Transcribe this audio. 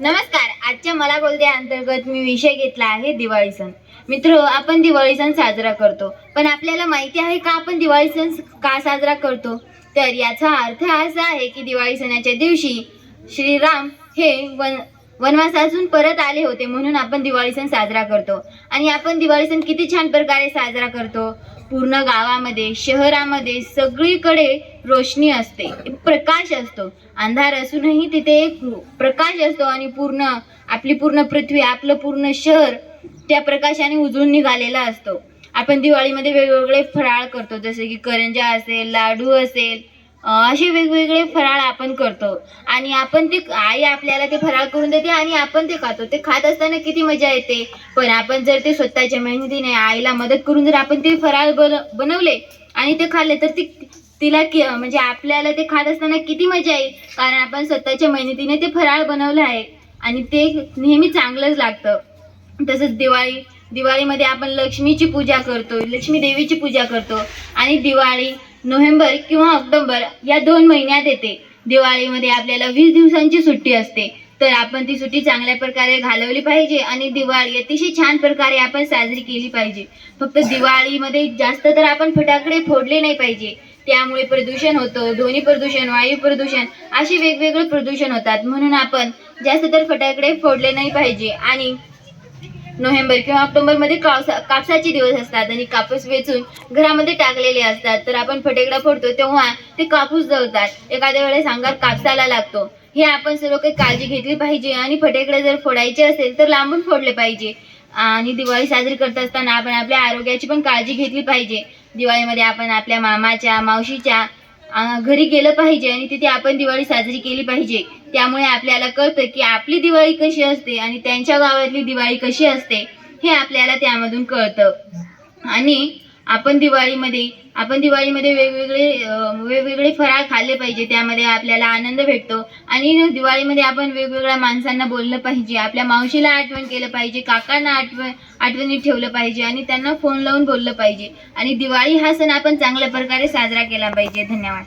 नमस्कार आजच्या मला बोलते अंतर्गत मी विषय घेतला आहे दिवाळी सण. मित्र आपण दिवाळी सण साजरा करतो. पण आपल्याला माहिती आहे का आपण दिवाळी सण का साजरा करतो? तर याचा अर्थ असा आहे की दिवाळी सणाच्या दिवशी श्रीराम हे वन वनवासातून परत आले होते म्हणून आपण दिवाळी सण साजरा करतो. आणि आपण दिवाळी सण किती छान प्रकारे साजरा करतो. पूर्ण गावामध्ये शहरामध्ये सगळीकडे रोशनी असते. प्रकाश असतो. अंधार असूनही तिथे एक प्रकाश असतो आणि पूर्ण आपली पूर्ण पृथ्वी आपलं पूर्ण शहर त्या प्रकाशाने उजळून निघालेला असतो. आपण दिवाळीमध्ये वेगवेगळे फराळ करतो. जसे की करंजा असेल लाडू असेल असे वेगवेगळे फराळ आपण करतो. आणि आपण ते आई आपल्याला ते फराळ करून देते आणि आपण ते खातो. ते खात असताना किती मजा येते. पण आपण जर ते स्वतःच्या मेहनतीने आईला मदत करून जर आपण ते फराळ बन बनवले आणि ते खाल्ले तर ती तिला कि म्हणजे आपल्याला ते खात असताना किती मजा येईल. कारण आपण स्वतःच्या मेहनतीने ते फराळ बनवलं आहे. आणि ते नेहमी चांगलंच लागतं. तसंच दिवाळी दिवाळीमध्ये आपण लक्ष्मीची पूजा करतो लक्ष्मी देवीची पूजा करतो. आणि दिवाळी नोव्हेंबर किंवा ऑक्टोबर या दोन महिन्यात येते. दिवाळीमध्ये आपल्याला वीस दिवसांची सुट्टी असते. तर आपण ती सुट्टी चांगल्या प्रकारे घालवली पाहिजे आणि दिवाळी अतिशय छान प्रकारे आपण साजरी केली पाहिजे. फक्त दिवाळीमध्ये जास्त तर आपण फटाकडे फोडले नाही पाहिजे. त्यामुळे प्रदूषण होतं ध्वनी प्रदूषण वायू प्रदूषण असे वेगवेगळे प्रदूषण होतात. म्हणून आपण जास्त तर फटाकडे फोडले नाही पाहिजे आणि नोव्हेंबर किंवा ऑक्टोबरमध्ये कापसा कापसाचे दिवस असतात आणि कापूस वेचून घरामध्ये टाकलेले असतात. तर आपण फटेकडा फोडतो तेव्हा ते कापूस जळतात. एखाद्या वेळेस अंगात कापसाला लागतो. हे आपण सर्व काही काळजी घेतली पाहिजे आणि फटेकडे जर फोडायचे असेल तर लांबून फोडले पाहिजे. आणि दिवाळी साजरी करत असताना आपण आपल्या आरोग्याची पण काळजी घेतली पाहिजे. दिवाळीमध्ये आपण आपल्या मामाच्या मावशीच्या घरी गेलं पाहिजे आणि तिथे आपण दिवाळी साजरी केली पाहिजे. त्यामुळे आपल्याला कळतं की आपली दिवाळी कशी असते आणि त्यांच्या गावातली दिवाळी कशी असते हे आपल्याला त्यामधून कळतं. आणि आपण दिवाळीमध्ये आपण दिवाळीमध्ये वेगवेगळे वेगवेगळे फराळ खाल्ले पाहिजे त्यामध्ये आपल्याला आनंद भेटतो. आणि दिवाळीमध्ये आपण वेगवेगळ्या माणसांना बोललं पाहिजे आपल्या मावशीला आठवण केलं पाहिजे काकांना आठवण आठवणीत ठेवलं पाहिजे आणि त्यांना फोन लावून बोललं पाहिजे. आणि दिवाळी हा सण आपण चांगल्या प्रकारे साजरा केला पाहिजे. धन्यवाद.